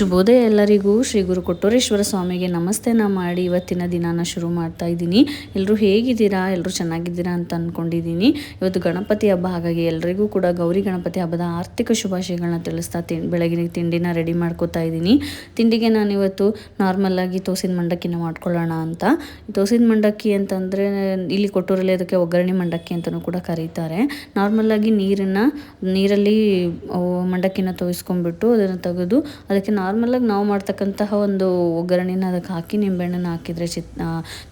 ಶುಭೋದಯ ಎಲ್ಲರಿಗೂ. ಶ್ರೀ ಗುರು ಕೊಟ್ಟೂರೇಶ್ವರ ಸ್ವಾಮಿಗೆ ನಮಸ್ತೆನ ಮಾಡಿ ಇವತ್ತಿನ ದಿನಾನ ಶುರು ಮಾಡ್ತಾ ಇದ್ದೀನಿ. ಎಲ್ಲರೂ ಹೇಗಿದ್ದೀರಾ? ಎಲ್ಲರೂ ಚೆನ್ನಾಗಿದ್ದೀರಾ ಅಂತ ಅಂದ್ಕೊಂಡಿದ್ದೀನಿ ಇವತ್ತು ಗಣಪತಿ ಹಬ್ಬ, ಹಾಗಾಗಿ ಎಲ್ಲರಿಗೂ ಕೂಡ ಗೌರಿ ಗಣಪತಿ ಹಬ್ಬದ ಆರ್ಥಿಕ ಶುಭಾಶಯಗಳನ್ನ ತಿಳಿಸ್ತಾ ತಿಂಡಿ ಬೆಳಗಿನ ತಿಂಡಿನ ರೆಡಿ ಮಾಡ್ಕೋತಾ ಇದ್ದೀನಿ. ತಿಂಡಿಗೆ ನಾನು ಇವತ್ತು ನಾರ್ಮಲಾಗಿ ತೋಸಿನ ಮಂಡಕ್ಕಿನ ಮಾಡ್ಕೊಳ್ಳೋಣ ಅಂತ. ತೋಸಿನ ಮಂಡಕ್ಕಿ ಅಂತಂದರೆ ಇಲ್ಲಿ ಕೊಟ್ಟೂರಲ್ಲಿ ಅದಕ್ಕೆ ಒಗ್ಗರಣೆ ಮಂಡಕ್ಕಿ ಅಂತಲೂ ಕೂಡ ಕರೀತಾರೆ. ನಾರ್ಮಲಾಗಿ ನೀರನ್ನು, ನೀರಲ್ಲಿ ಮಂಡಕ್ಕಿನ ತೋಯಿಸ್ಕೊಂಡ್ಬಿಟ್ಟು ಅದನ್ನು ತೆಗೆದು ಅದಕ್ಕೆ ನಾರ್ಮಲಾಗಿ ನಾವು ಮಾಡ್ತಕ್ಕಂತಹ ಒಂದು ಒಗ್ಗರಣೆನ ಅದಕ್ಕೆ ಹಾಕಿ ನಿಂಬೆಹಣ್ಣನ್ನು ಹಾಕಿದರೆ ಚಿತ್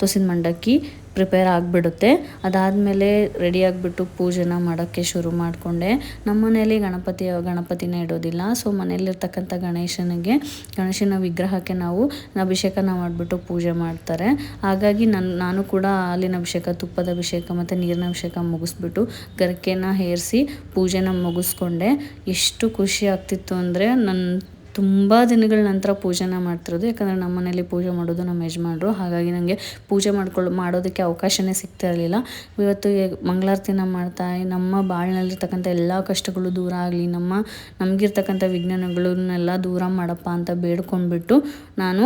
ತುಸಿನ ಮಂಡಕ್ಕಿ ಪ್ರಿಪೇರ್ ಆಗಿಬಿಡುತ್ತೆ. ಅದಾದಮೇಲೆ ರೆಡಿ ಆಗಿಬಿಟ್ಟು ಪೂಜೆನ ಮಾಡೋಕ್ಕೆ ಶುರು ಮಾಡಿಕೊಂಡೆ. ನಮ್ಮ ಮನೆಯಲ್ಲಿ ಗಣಪತಿ, ಗಣಪತಿನ ಇಡೋದಿಲ್ಲ. ಸೊ ಮನೇಲಿರ್ತಕ್ಕಂಥ ಗಣೇಶನಿಗೆ, ಗಣೇಶನ ವಿಗ್ರಹಕ್ಕೆ ನಾವು ಅಭಿಷೇಕನ ಮಾಡಿಬಿಟ್ಟು ಪೂಜೆ ಮಾಡ್ತಾರೆ. ಹಾಗಾಗಿ ನನ್ನ ನಾನು ಕೂಡ ಹಾಲಿನ ಅಭಿಷೇಕ, ತುಪ್ಪದ ಅಭಿಷೇಕ ಮತ್ತು ನೀರಿನ ಅಭಿಷೇಕ ಮುಗಿಸ್ಬಿಟ್ಟು ಗರಿಕೆನ ಹೇರಿಸಿ ಪೂಜೆನ ಮುಗಿಸ್ಕೊಂಡೆ. ಎಷ್ಟು ಖುಷಿ ಆಗ್ತಿತ್ತು ಅಂದರೆ ನನ್ನ ತುಂಬ ದಿನಗಳ ನಂತರ ಪೂಜೆನ ಮಾಡ್ತಿರೋದು. ಯಾಕಂದರೆ ನಮ್ಮ ಮನೇಲಿ ಪೂಜೆ ಮಾಡೋದು ನಮ್ಮ ಯಜಮಾನರು. ಹಾಗಾಗಿ ನನಗೆ ಪೂಜೆ ಮಾಡ್ಕೊಳ್ಳೋ ಮಾಡೋದಕ್ಕೆ ಅವಕಾಶನೇ ಸಿಗ್ತಾ ಇರಲಿಲ್ಲ. ಇವತ್ತು ಮಂಗಳಾರತಿನ ಮಾಡ್ತಾ, ನಮ್ಮ ಬಾಳಿನಲ್ಲಿರ್ತಕ್ಕಂಥ ಎಲ್ಲ ಕಷ್ಟಗಳು ದೂರ ಆಗಲಿ, ನಮ್ಮ, ನಮಗಿರ್ತಕ್ಕಂಥ ವಿಜ್ಞಾನಗಳನ್ನೆಲ್ಲ ದೂರ ಮಾಡಪ್ಪ ಅಂತ ಬೇಡ್ಕೊಂಡ್ಬಿಟ್ಟು ನಾನು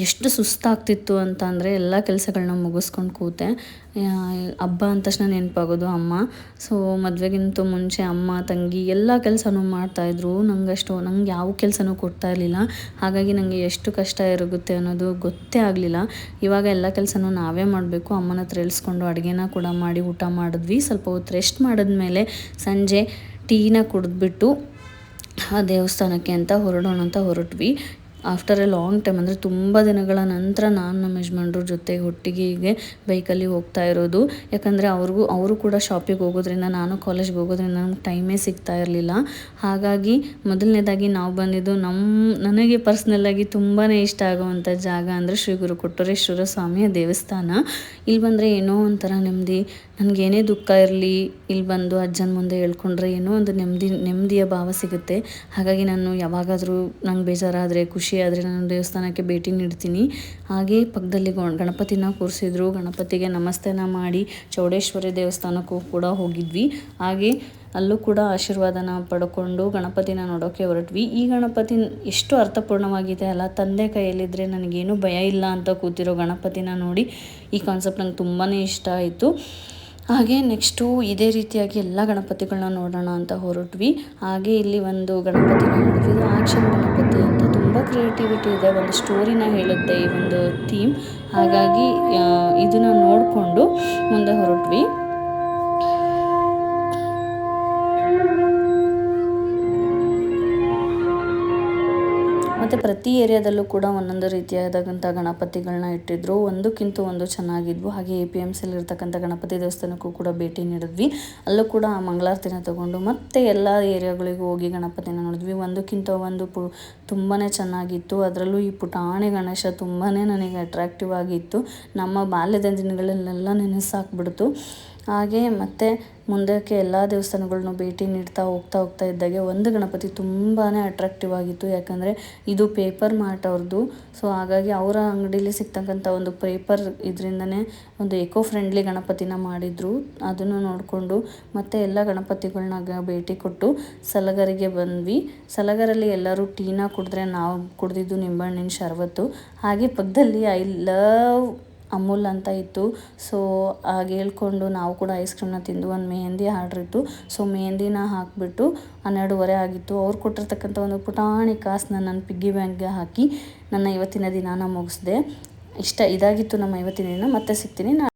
ಎಷ್ಟು ಸುಸ್ತಾಗ್ತಿತ್ತು ಅಂತ ಅಂದರೆ ಎಲ್ಲ ಕೆಲಸಗಳನ್ನ ಮುಗಿಸ್ಕೊಂಡು ಕೂತೆ. ಹಬ್ಬ ಅಂದ ತಕ್ಷಣ ನೆನಪಾಗೋದು ಅಮ್ಮ. ಸೊ ಮದುವೆಗಿಂತ ಮುಂಚೆ ಅಮ್ಮ, ತಂಗಿ ಎಲ್ಲ ಕೆಲಸನೂ ಮಾಡ್ತಾಯಿದ್ರು ಅಷ್ಟು, ನಂಗೆ ಯಾವ ಕೆಲಸನೂ ಕೊಡ್ತಾ ಇರಲಿಲ್ಲ. ಹಾಗಾಗಿ ನನಗೆ ಎಷ್ಟು ಕಷ್ಟ ಇರುತ್ತೆ ಅನ್ನೋದು ಗೊತ್ತೇ ಆಗಲಿಲ್ಲ. ಇವಾಗ ಎಲ್ಲ ಕೆಲಸನೂ ನಾವೇ ಮಾಡಬೇಕು. ಅಮ್ಮನ ಹತ್ರ ಇಳಿಸ್ಕೊಂಡು ಅಡುಗೆನ ಕೂಡ ಮಾಡಿ ಊಟ ಮಾಡಿದ್ವಿ. ಸ್ವಲ್ಪ ಹೊತ್ತು ರೆಸ್ಟ್ ಮಾಡಿದ್ಮೇಲೆ ಸಂಜೆ ಟೀನ ಕುಡಿದ್ಬಿಟ್ಟು ಆ ದೇವಸ್ಥಾನಕ್ಕೆ ಅಂತ ಹೊರಡೋಣ ಅಂತ ಹೊರಟ್ವಿ. ಆಫ್ಟರ್ ಎ ಲಾಂಗ್ ಟೈಮ್ ಅಂದರೆ ತುಂಬ ದಿನಗಳ ನಂತರ ನಾನು ನಮ್ಮ ಯಜಮಾನ್ರ ಜೊತೆ ಒಟ್ಟಿಗೆ ಬೈಕಲ್ಲಿ ಹೋಗ್ತಾ ಇರೋದು. ಯಾಕಂದರೆ ಅವ್ರಿಗೂ, ಅವರು ಕೂಡ ಶಾಪಿಗೆ ಹೋಗೋದ್ರಿಂದ, ನಾನು ಕಾಲೇಜ್ಗೆ ಹೋಗೋದ್ರಿಂದ ನಮ್ಗೆ ಟೈಮೇ ಸಿಗ್ತಾ ಇರಲಿಲ್ಲ. ಹಾಗಾಗಿ ಮೊದಲನೇದಾಗಿ ನಾವು ಬಂದಿದ್ದು ನಮ್ಮ ನನಗೆ ಪರ್ಸ್ನಲ್ಲಾಗಿ ತುಂಬಾ ಇಷ್ಟ ಆಗುವಂಥ ಜಾಗ ಅಂದರೆ ಶ್ರೀ ಗುರು ಕೊಟ್ಟರೇಶ್ವರ ಸ್ವಾಮಿಯ ದೇವಸ್ಥಾನ. ಇಲ್ಲಿ ಬಂದರೆ ಏನೋ ಒಂಥರ ನೆಮ್ಮದಿ, ನನಗೇನೇ ದುಃಖ ಇರಲಿ ಇಲ್ಲಿ ಬಂದು ಅಜ್ಜನ ಮುಂದೆ ಹೇಳ್ಕೊಂಡ್ರೆ ಏನೋ ಒಂದು ನೆಮ್ಮದಿ, ನೆಮ್ಮದಿಯ ಭಾವ ಸಿಗುತ್ತೆ. ಹಾಗಾಗಿ ನಾನು ಯಾವಾಗಾದರೂ ನಂಗೆ ಬೇಜಾರಾದರೆ, ಖುಷಿ ಆದರೆ ನಾನು ದೇವಸ್ಥಾನಕ್ಕೆ ಭೇಟಿ ನೀಡ್ತೀನಿ. ಹಾಗೆ ಪಕ್ಕದಲ್ಲಿ ಗಣಪತಿನ ಕೂರಿಸಿದ್ರು. ಗಣಪತಿಗೆ ನಮಸ್ತೆನ ಮಾಡಿ ಚೌಡೇಶ್ವರಿ ದೇವಸ್ಥಾನಕ್ಕೂ ಕೂಡ ಹೋಗಿದ್ವಿ. ಹಾಗೆ ಅಲ್ಲೂ ಕೂಡ ಆಶೀರ್ವಾದನ ಪಡ್ಕೊಂಡು ಗಣಪತಿನ ನೋಡೋಕ್ಕೆ ಹೊರಟ್ವಿ. ಈ ಗಣಪತಿ ಎಷ್ಟು ಅರ್ಥಪೂರ್ಣವಾಗಿದೆ ಅಲ್ಲ? ತಂದೆ ಕೈಯಲ್ಲಿದ್ದರೆ ನನಗೇನು ಭಯ ಇಲ್ಲ ಅಂತ ಕೂತಿರೋ ಗಣಪತಿನ ನೋಡಿ ಈ ಕಾನ್ಸೆಪ್ಟ್ ನಂಗೆ ತುಂಬಾ ಇಷ್ಟ ಆಯಿತು. ಹಾಗೆ ನೆಕ್ಸ್ಟು ಇದೇ ರೀತಿಯಾಗಿ ಎಲ್ಲ ಗಣಪತಿಗಳನ್ನ ನೋಡೋಣ ಅಂತ ಹೊರಟ್ವಿ. ಹಾಗೆ ಇಲ್ಲಿ ಒಂದು ಗಣಪತಿನ ನೋಡಿದ್ವಿ ಆಕ್ಷನ್ ಗಣಪತಿ ಕ್ರಿಯೇಟಿವಿಟಿ ಇದೆ ಒಂದು ಸ್ಟೋರಿನ ಹೇಳುತ್ತೆ ಈ ಒಂದು ಥೀಮ್ ಹಾಗಾಗಿ ಇದನ್ನು ನೋಡಿಕೊಂಡು ಮುಂದೆ ಹೊರಟ್ವಿ. ಮತ್ತು ಪ್ರತಿ ಏರಿಯಾದಲ್ಲೂ ಕೂಡ ಒಂದೊಂದು ರೀತಿಯಾದಂಥ ಗಣಪತಿಗಳನ್ನ ಇಟ್ಟಿದ್ರು. ಒಂದಕ್ಕಿಂತ ಒಂದು ಚೆನ್ನಾಗಿದ್ವು. ಹಾಗೆ ಎ ಪಿ ಎಂ ಸಿಲಿರ್ತಕ್ಕಂಥ ಗಣಪತಿ ದೇವಸ್ಥಾನಕ್ಕೂ ಕೂಡ ಭೇಟಿ ನೀಡಿದ್ವಿ. ಅಲ್ಲೂ ಕೂಡ ಮಂಗಳಾರತಿನ ತಗೊಂಡು ಮತ್ತೆ ಎಲ್ಲ ಏರಿಯಾಗಳಿಗೂ ಹೋಗಿ ಗಣಪತಿನ ನೋಡಿದ್ವಿ. ಒಂದಕ್ಕಿಂತ ಒಂದು ಪು ತುಂಬಾ ಚೆನ್ನಾಗಿತ್ತು. ಅದರಲ್ಲೂ ಈ ಪುಟಾಣಿ ಗಣೇಶ ತುಂಬಾ ನನಗೆ ಅಟ್ರಾಕ್ಟಿವ್ ಆಗಿತ್ತು. ನಮ್ಮ ಬಾಲ್ಯದ ದಿನಗಳಲ್ಲೆಲ್ಲ ನೆನೆಸಾಕ್ಬಿಡ್ತು. ಹಾಗೆ ಮತ್ತು ಮುಂದಕ್ಕೆ ಎಲ್ಲ ದೇವಸ್ಥಾನಗಳ್ನು ಭೇಟಿ ನೀಡ್ತಾ ಹೋಗ್ತಾ ಹೋಗ್ತಾ ಇದ್ದಾಗೆ ಒಂದು ಗಣಪತಿ ತುಂಬಾ ಅಟ್ರಾಕ್ಟಿವ್ ಆಗಿತ್ತು. ಯಾಕಂದರೆ ಇದು ಪೇಪರ್ ಮಾರ್ಟ್ ಅವ್ರದ್ದು ಸೊ ಹಾಗಾಗಿ ಅವರ ಅಂಗಡೀಲಿ ಸಿಗ್ತಕ್ಕಂಥ ಒಂದು ಪೇಪರ್ ಇದರಿಂದನೇ ಒಂದು ಎಕೋ ಫ್ರೆಂಡ್ಲಿ ಗಣಪತಿನ ಮಾಡಿದರು. ಅದನ್ನು ನೋಡಿಕೊಂಡು ಮತ್ತೆ ಎಲ್ಲ ಗಣಪತಿಗಳನ್ನ ಭೇಟಿ ಕೊಟ್ಟು ಸಲಗರಿಗೆ ಬಂದ್ವಿ. ಸಲಗರಲ್ಲಿ ಎಲ್ಲರೂ ಟೀನ ಕುಡಿದ್ರೆ ನಾವು ಕುಡಿದಿದ್ದು ನಿಂಬೆಹಣ್ಣಿನ ಶರಬತ್ತು. ಹಾಗೆ ಪಕ್ಕದಲ್ಲಿ ಐ ಲವ್ ಅಮೂಲ್ ಅಂತ ಇತ್ತು. ಸೊ ಹಾಗೆ ಹೇಳ್ಕೊಂಡು ನಾವು ಕೂಡ ಐಸ್ ಕ್ರೀಮ್ನ ತಿಂದು ಒಂದು ಮೆಹಂದಿ ಆರ್ಡ್ರ್ ಇತ್ತು ಸೊ ಮೆಹಂದಿನ ಹಾಕಿಬಿಟ್ಟು ಹನ್ನೆರಡುವರೆ ಆಗಿತ್ತು. ಅವ್ರು ಕೊಟ್ಟಿರ್ತಕ್ಕಂಥ ಒಂದು ಪುಟಾಣಿ ಕಾಸನ್ನ ನನ್ನ ಪಿಗ್ಗಿ ಬ್ಯಾಂಕ್ಗೆ ಹಾಕಿ ನನ್ನ ಇವತ್ತಿನ ದಿನಾನ ಮುಗಿಸ್ದೆ. ಇಷ್ಟ ಇದಾಗಿತ್ತು ನಮ್ಮ ಇವತ್ತಿನ ದಿನ. ಮತ್ತೆ ಸಿಗ್ತೀನಿ